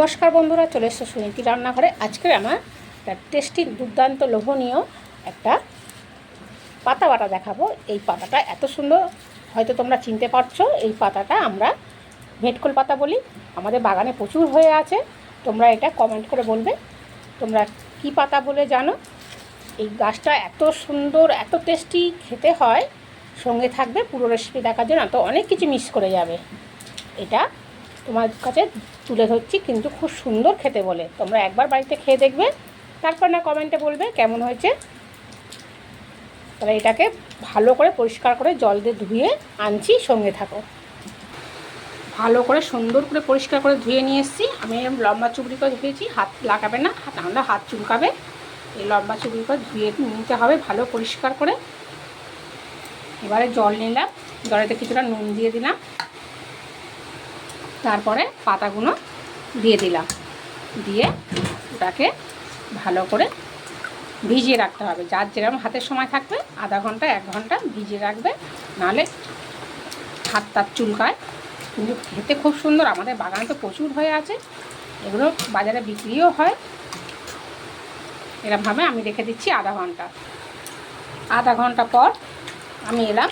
নমস্কার বন্ধুরা, চলে এসছে সুনীতি রান্নাঘরে। আজকে আমার একটা টেস্টি, দুর্দান্ত, লোভনীয় একটা পাতা বাটা দেখাবো। এই পাতাটা এত সুন্দর, হয়তো তোমরা চিনতে পারছ, এই পাতাটা আমরা ভেটকল পাতা বলি। আমাদের বাগানে প্রচুর হয়ে আছে, তোমরা এটা কমেন্ট করে বলবে। তোমরা কি পাতা বলে জানো? এই গাছটা এত সুন্দর, এত টেস্টি খেতে হয়। সঙ্গে থাকবে পুরো রেসিপি দেখার জন্য, তো অনেক কিছু মিস করে যাবে। এটা তোমার কাছে তুলে ধরছি, কিন্তু খুব সুন্দর খেতে বলে। তোমরা একবার বাড়িতে খেয়ে দেখবে, তারপর না কমেন্টে বলবে কেমন হয়েছে। তাহলে এটাকে ভালো করে পরিষ্কার করে জল দিয়ে ধুয়ে আনছি, সঙ্গে থাকো। ভালো করে সুন্দর করে পরিষ্কার করে ধুয়ে নিয়ে এসেছি। আমি এরকম লম্বা চুবড়ি করে ধুয়েছি, হাত লাগাবে না, হাত নাহলে হাত চুলকাবে। এই লম্বা চুবড়ি করে ধুয়ে নিতে হবে ভালো পরিষ্কার করে। এবারে জল নিলাম, জলেতে কিছুটা নুন দিয়ে দিলাম। তারপরে পাতাগুলো দিয়ে দিলাম। দিয়ে ওটাকে ভালো করে ভিজিয়ে রাখতে হবে। যার যেরকম হাতের সময় থাকবে, আধা ঘণ্টা, এক ঘণ্টা ভিজিয়ে রাখবে। নাহলে হাত তাত চুলকায়। কিন্তু খেতে খুব সুন্দর, আমাদের বাগানে তো প্রচুর হয়ে আছে। এগুলো বাজারে বিক্রিও হয়। এরকমভাবে আমি রেখে দিচ্ছি আধা ঘণ্টা। আধা ঘণ্টা পর আমি এলাম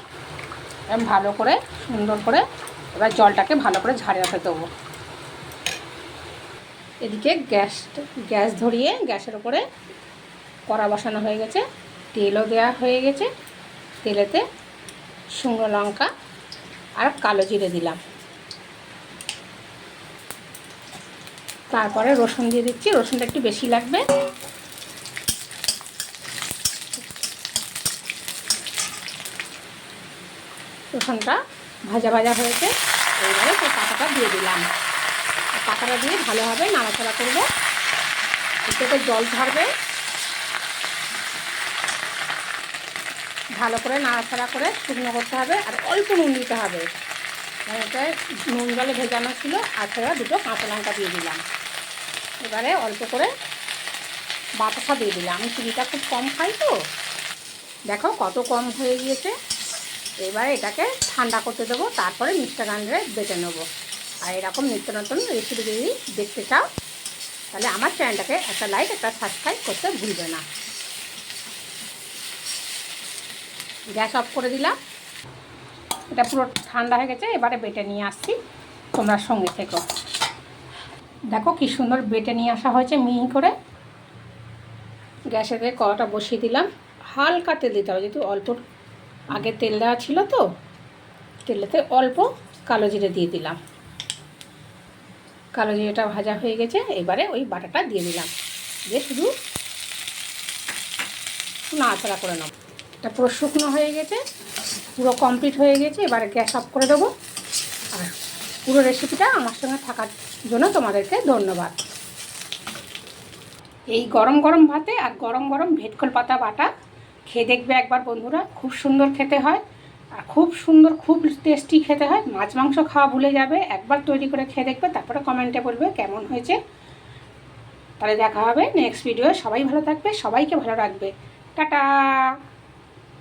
ভালো করে সুন্দর করে এবার জলটাকে ভালো করে ঝাড়ে ঝাড়াতে দেবো। এদিকে গ্যাস গ্যাস ধরিয়ে গ্যাসের উপরে কড়া বসানো হয়ে গেছে, তেলও দেওয়া হয়ে গেছে। তেলেতে শুকনো লঙ্কা আর কালো জিরে দিলাম। তারপরে রসুন দিয়ে দিচ্ছি, রসুনটা একটু বেশি লাগবে। রসুনটা ভাজা ভাজা হয়েছে, এইবারে সেই পাতাটা দিয়ে দিলাম। পাতাটা দিয়ে ভালোভাবে নাড়াচাড়া করব। এতে জল ঝরবে ভালো করে নাড়াচাড়া করে শুকনো করতে হবে আর অল্প নুন দিতে হবে। মানে এটা নুন জলে ভেজানো ছিল, আর সেটা দুটো কাঁচা লঙ্কা দিয়ে দিলাম। এবারে অল্প করে বাতাসা দিয়ে দিলাম। আমি চিনিটা খুব কম খাই তো। দেখো কত কম হয়ে গিয়েছে। এবারে এটাকে ঠান্ডা করতে দেবো, তারপরে মিক্সচার গ্রাইন্ডারে বেটে নেব। আর এরকম নিত্য নতুন রেসিপি যদি দেখতে চাও, তাহলে আমার চ্যানেলটাকে একটা লাইক একটা সাবস্ক্রাইব করতে ভুলবে না। গ্যাস অফ করে দিলাম। এটা পুরো ঠান্ডা হয়ে গেছে, এবারে বেটে নিয়ে আসছি তোমরা সঙ্গে থেকো। দেখো কি সুন্দর বেটে নিয়ে আসা হয়েছে মিহি করে। গ্যাসের কড়াটা বসিয়ে দিলাম, হালকা তেল দিতে হবে, যেহেতু অল্প আগে তেল দেওয়া ছিল তো, তেলেতে অল্প কালো জিরে দিয়ে দিলাম। কালো জিরেটা ভাজা হয়ে গেছে, এবারে ওই বাটাটা দিয়ে দিলাম। দিয়ে শুধু নাড়াচাড়া করে নেব এটা পুরো শুকনো হয়ে গেছে, পুরো কমপ্লিট হয়ে গেছে, এবারে গ্যাস অফ করে দেবো। আর পুরো রেসিপিটা আমার সঙ্গে থাকার জন্য তোমাদেরকে ধন্যবাদ। এই গরম গরম ভাতে আর গরম গরম ভেটকল পাতা বাটা খেয়ে দেখবে একবার বন্ধুরা, খুব সুন্দর খেতে হয়, আর খুব সুন্দর, খুব টেস্টি খেতে হয়। মাছ মাংস খাওয়া ভুলে যাবে, একবার তৈরি করে খেয়ে দেখবে, তারপরে কমেন্টে বলবে কেমন হয়েছে। তাহলে দেখা হবে নেক্সট ভিডিও সবাই ভালো থাকবে, সবাইকে ভালো রাখবে। টাটা!